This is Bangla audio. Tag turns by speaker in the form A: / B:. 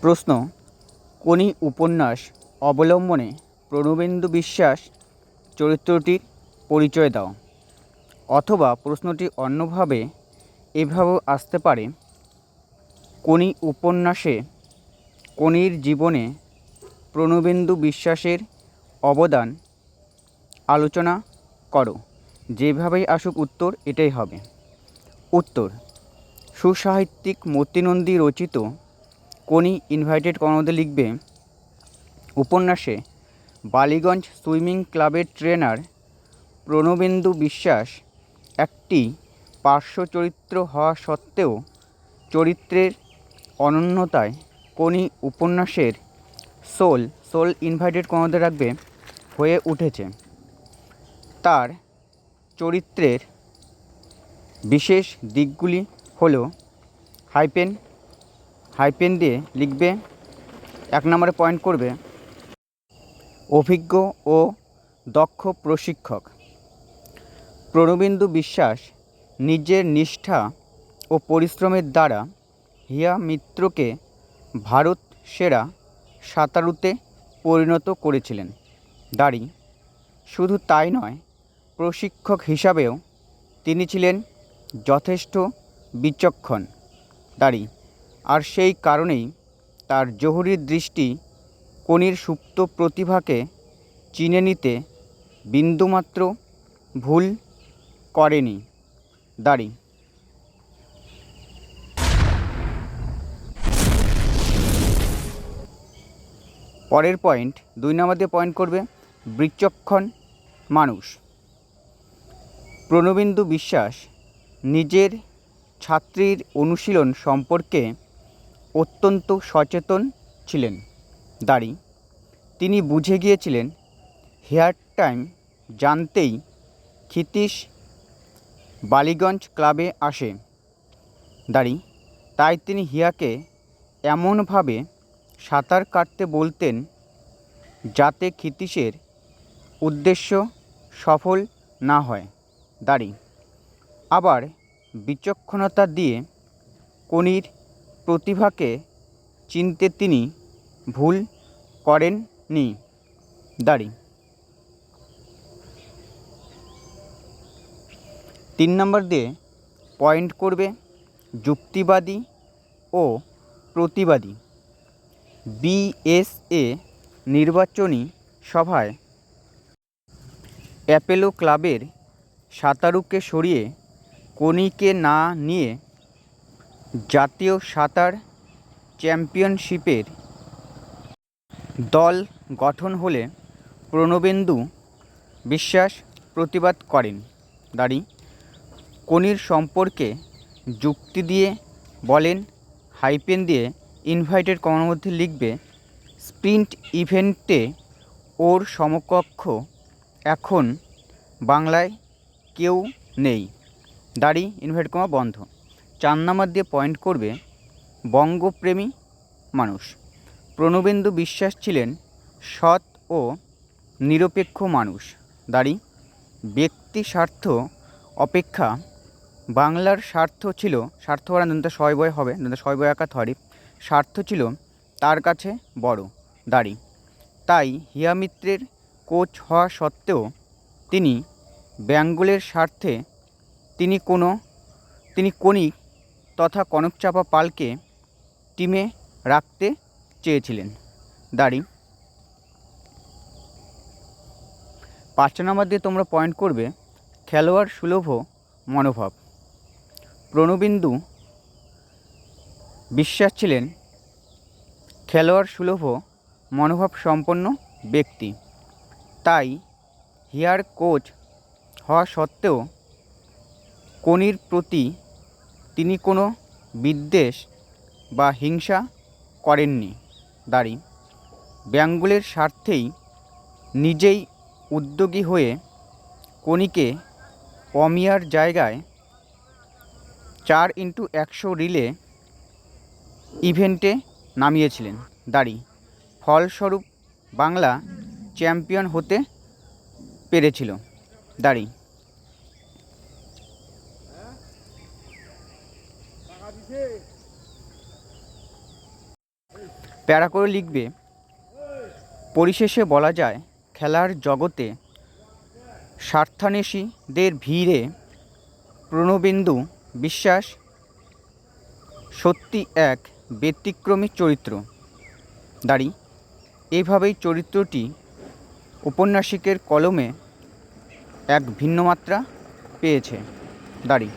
A: প্রশ্ন, কোনি উপন্যাস অবলম্বনে প্রণবেন্দু বিশ্বাস চরিত্রটির পরিচয় দাও? অথবা প্রশ্নটি অন্যভাবে এভাবেও আসতে পারে, কোনি উপন্যাসে কোনির জীবনে প্রণবেন্দু বিশ্বাসের অবদান আলোচনা করো? যেভাবেই আসুক উত্তর, এটাই হবে। উত্তর, সুসাহিত্যিক মতিনন্দী রচিত কোনি ইনভাইটেড কর্মদে লিখবে, উপন্যাসে, বালিগঞ্জ সুইমিং ক্লাবের ট্রেনার প্রণবেন্দু বিশ্বাস একটি পার্শ্ব চরিত্র হওয়া সত্ত্বেও চরিত্রের অনন্যতায় কোনি উপন্যাসের সোল সোল ইনভাইটেড কর্মদে রাখবে হয়ে উঠেছে। তার চরিত্রের বিশেষ দিকগুলি হলো, হাইপেন হাইপেন দিয়ে লিখবে, এক নম্বরে পয়েন্ট করবে, অভিজ্ঞ ও দক্ষ প্রশিক্ষক। প্রণবেন্দু বিশ্বাস নিজের নিষ্ঠা ও পরিশ্রমের দ্বারা হিয়া মিত্রকে ভারত সেরা সাঁতারুতে পরিণত করেছিলেন। দাড়ি শুধু তাই নয়, প্রশিক্ষক হিসাবেও তিনি ছিলেন যথেষ্ট বিচক্ষণ। দাড়ি আর সেই কারণেই তার জহুরির দৃষ্টি কোনির সুপ্ত প্রতিভাকে চিনে নিতে বিন্দুমাত্র ভুল করেনি দাড়ি। পরের পয়েন্ট, দুই নম্বর দিয়ে পয়েন্ট করবে বিচক্ষণ মানুষ। প্রণবিন্দু বিশ্বাস নিজের ছাত্রীর অনুশীলন সম্পর্কে অত্যন্ত সচেতন ছিলেন। দাড়ি। তিনি বুঝে গিয়েছিলেন, হেয়ার টাইম জানতেই ক্ষিতীশ বালিগঞ্জ ক্লাবে আসে। দাড়ি। তাই তিনি হিয়াকে এমনভাবে সাঁতার কাটতে বলতেন যাতে ক্ষিতীশের উদ্দেশ্য সফল না হয়। দাড়ি। আবার বিচক্ষণতা দিয়ে কোনির প্রতিভাকে চিনতে তিনি ভুল করেননি। দাড়ি। তিন নম্বর দিয়ে পয়েন্ট করবে যুক্তিবাদী ও প্রতিবাদী। বিএসএ নির্বাচনী সভায় অ্যাপেলো ক্লাবের সাঁতারুকে সরিয়ে কোনিকে না নিয়ে জাতীয় সাঁতার চ্যাম্পিয়নশিপের দল গঠন হলে প্রণবেন্দু বিশ্বাস প্রতিবাদ করেন। দাঁড়ি, কোনির সম্পর্কে যুক্তি দিয়ে বলেন, হাইপেন দিয়ে ইনভাইটেড কমার মধ্যে লিখবে, স্প্রিন্ট ইভেন্টে ওর সমকক্ষ এখন বাংলায় কেউ নেই। দাড়ি ইনভাইট কমা বন্ধ। চার নাম্বার দিয়ে পয়েন্ট করবে বঙ্গপ্রেমী মানুষ। প্রণবেন্দু বিশ্বাস ছিলেন সৎ ও নিরপেক্ষ মানুষ। দাড়ি, ব্যক্তি স্বার্থ অপেক্ষা, বাংলার স্বার্থ ছিল, স্বার্থ করা দন্ত ছয় বয় হবে দন্ত ছয় বয় একা থরি। স্বার্থ ছিল তার কাছে বড়, দাড়ি। তাই হিয়া মিত্রের কোচ হওয়া সত্ত্বেও তিনি বেঙ্গলের স্বার্থে তিনি কোনো, তিনি কণিক তথা কনকচাপা পালকে টিমে রাখতে চেয়েছিলেন। দাড়ি। পাঁচটা নাম্বার দিয়ে তোমরা পয়েন্ট করবে, খেলোয়াড় সুলভ মনোভাব। প্রণবিন্দু বিশ্বাস ছিলেন খেলোয়াড় সুলভ মনোভাব সম্পন্ন ব্যক্তি। তাই হিয়ার কোচ হওয়া সত্ত্বেও কোনির প্রতি তিনি কোনো বিদ্বেষ বা হিংসা করেননি। দাঁড়ি, বেঙ্গলের স্বার্থেই নিজেই উদ্যোগী হয়ে কোনিকে অমিয়ার জায়গায় চার ইন্টু একশো রিলে ইভেন্টে নামিয়েছিলেন। দাঁড়ি, ফলস্বরূপ বাংলা চ্যাম্পিয়ন হতে পেরেছিল। দাঁড়ি প্যারা করে লিখবে, পরিশেষে বলা যায়, খেলার জগতে স্বার্থান্বেষীদের ভিড়ে প্রণবেন্দু বিশ্বাস সত্যি এক ব্যতিক্রমী চরিত্র। দাঁড়ি এইভাবেই চরিত্রটি উপন্যাসিকের কলমে এক ভিন্ন মাত্রা পেয়েছে। দাঁড়ি।